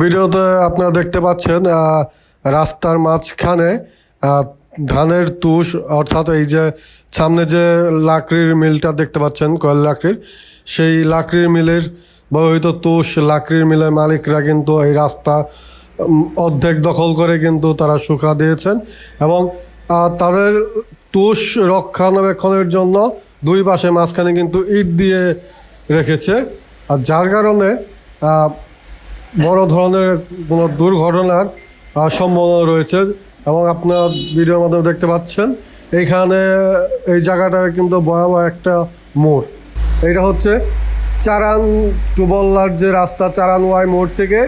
ভিডিওতে আপনারা দেখতে পাচ্ছেন রাস্তার মাঝখানে ধানের তুষ, অর্থাৎ এই যে সামনে যে লাকড়ির মিলটা দেখতে পাচ্ছেন, কয়েল লাকড়ির, সেই লাকড়ির মিলের ব্যবহৃত তুষ, লাকড়ির মিলের মালিকরা কিন্তু এই রাস্তা অর্ধেক দখল করে কিন্তু তারা সুখা দিয়েছেন এবং তাদের তুষ রক্ষণাবেক্ষণের জন্য দুই পাশে মাঝখানে কিন্তু ইট দিয়ে রেখেছে। আর যার কারণে বড় ধরনের কোনো দুর্ঘটনার সম্ভাবনা রয়েছে এবং আপনারা ভিডিওর মাধ্যমে দেখতে পাচ্ছেন। এইখানে এই জায়গাটার কিন্তু ভয়াবহ একটা মোড়। এটা হচ্ছে চারান টু বল্লার যে রাস্তা চারান ওয়াই মোড় থেকে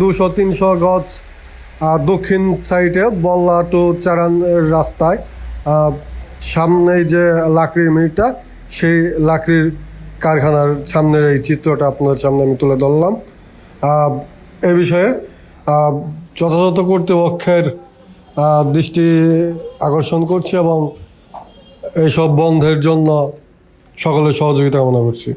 দুশো তিনশো গজ দক্ষিণ সাইডে বল্লা টু চারান রাস্তায় আহ, সামনেই যে লাকড়ির মিলটা সেই লাকড়ির কারখানার সামনের এই চিত্রটা আপনার সামনে আমি তুলে ধরলাম। এ বিষয়ে যথাযথ কর্তৃপক্ষের দৃষ্টি আকর্ষণ করছি এবং এইসব বন্ধের জন্য সকলের সহযোগিতা কামনা করছি।